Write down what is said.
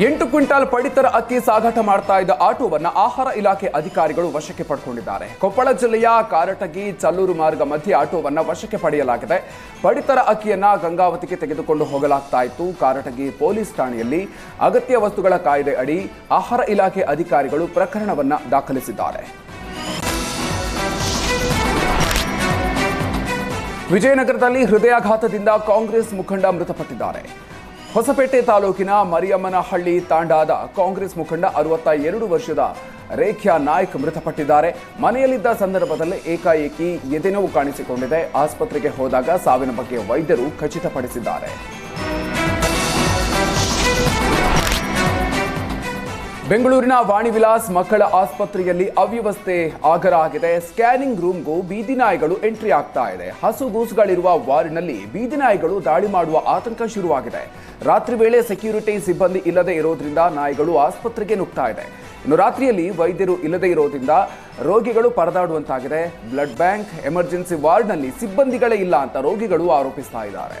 ಎಂಟು ಕ್ವಿಂಟಾಲ್ ಪಡಿತರ ಅಕ್ಕಿ ಸಾಗಾಟ ಮಾಡ್ತಾ ಇದ್ದ ಆಟೋವನ್ನು ಆಹಾರ ಇಲಾಖೆ ಅಧಿಕಾರಿಗಳು ವಶಕ್ಕೆ ಪಡ್ಕೊಂಡಿದ್ದಾರೆ. ಕೊಪ್ಪಳ ಜಿಲ್ಲೆಯ ಕಾರಟಗಿ ಚಲ್ಲೂರು ಮಾರ್ಗ ಮಧ್ಯೆ ಆಟೋವನ್ನ ವಶಕ್ಕೆ ಪಡೆಯಲಾಗಿದೆ. ಪಡಿತರ ಅಕ್ಕಿಯನ್ನ ಗಂಗಾವತಿಗೆ ತೆಗೆದುಕೊಂಡು ಹೋಗಲಾಗ್ತಾ ಇತ್ತು. ಕಾರಟಗಿ ಪೊಲೀಸ್ ಠಾಣೆಯಲ್ಲಿ ಅಗತ್ಯ ವಸ್ತುಗಳ ಕಾಯ್ದೆ ಅಡಿ ಆಹಾರ ಇಲಾಖೆ ಅಧಿಕಾರಿಗಳು ಪ್ರಕರಣವನ್ನ ದಾಖಲಿಸಿದ್ದಾರೆ. ವಿಜಯನಗರದಲ್ಲಿ ಹೃದಯಾಘಾತದಿಂದ ಕಾಂಗ್ರೆಸ್ ಮುಖಂಡ ಮೃತಪಟ್ಟಿದ್ದಾರೆ. ಹೊಸಪೇಟೆ ತಾಲೂಕಿನ ಮರಿಯಮ್ಮನಹಳ್ಳಿ ತಾಂಡಾದ ಕಾಂಗ್ರೆಸ್ ಮುಖಂಡ ಅರವತ್ತ ಎರಡು ವರ್ಷದ ರೇಖ್ಯಾ ನಾಯ್ಕ್ ಮೃತಪಟ್ಟಿದ್ದಾರೆ. ಮನೆಯಲ್ಲಿದ್ದ ಸಂದರ್ಭದಲ್ಲಿ ಏಕಾಏಕಿ ಎದೆನೋವು ಕಾಣಿಸಿಕೊಂಡಿದೆ. ಆಸ್ಪತ್ರೆಗೆ ಹೋದಾಗ ಸಾವಿನ ಬಗ್ಗೆ ವೈದ್ಯರು ಖಚಿತಪಡಿಸಿದ್ದಾರೆ. ಬೆಂಗಳೂರಿನ ವಾಣಿವಿಲಾಸ್ ಮಕ್ಕಳ ಆಸ್ಪತ್ರೆಯಲ್ಲಿ ಅವ್ಯವಸ್ಥೆ ಆಗರ ಆಗಿದೆ ಸ್ಕ್ಯಾನಿಂಗ್ ರೂಮ್ಗೂ ಬೀದಿ ನಾಯಿಗಳು ಎಂಟ್ರಿ ಆಗ್ತಾ ಇದೆ. ಹಸುಗೂಸುಗಳಿರುವ ವಾರ್ಡ್ನಲ್ಲಿ ಬೀದಿ ನಾಯಿಗಳು ದಾಳಿ ಮಾಡುವ ಆತಂಕ ಶುರುವಾಗಿದೆ. ರಾತ್ರಿ ವೇಳೆ ಸೆಕ್ಯೂರಿಟಿ ಸಿಬ್ಬಂದಿ ಇಲ್ಲದೆ ಇರೋದ್ರಿಂದ ನಾಯಿಗಳು ಆಸ್ಪತ್ರೆಗೆ ನುಗ್ತಾ ಇದೆ. ಇನ್ನು ರಾತ್ರಿಯಲ್ಲಿ ವೈದ್ಯರು ಇಲ್ಲದೆ ಇರೋದ್ರಿಂದ ರೋಗಿಗಳು ಪರದಾಡುವಂತಾಗಿದೆ. ಬ್ಲಡ್ ಬ್ಯಾಂಕ್, ಎಮರ್ಜೆನ್ಸಿ ವಾರ್ಡ್ನಲ್ಲಿ ಸಿಬ್ಬಂದಿಗಳೇ ಇಲ್ಲ ಅಂತ ರೋಗಿಗಳು ಆರೋಪಿಸ್ತಾ ಇದ್ದಾರೆ.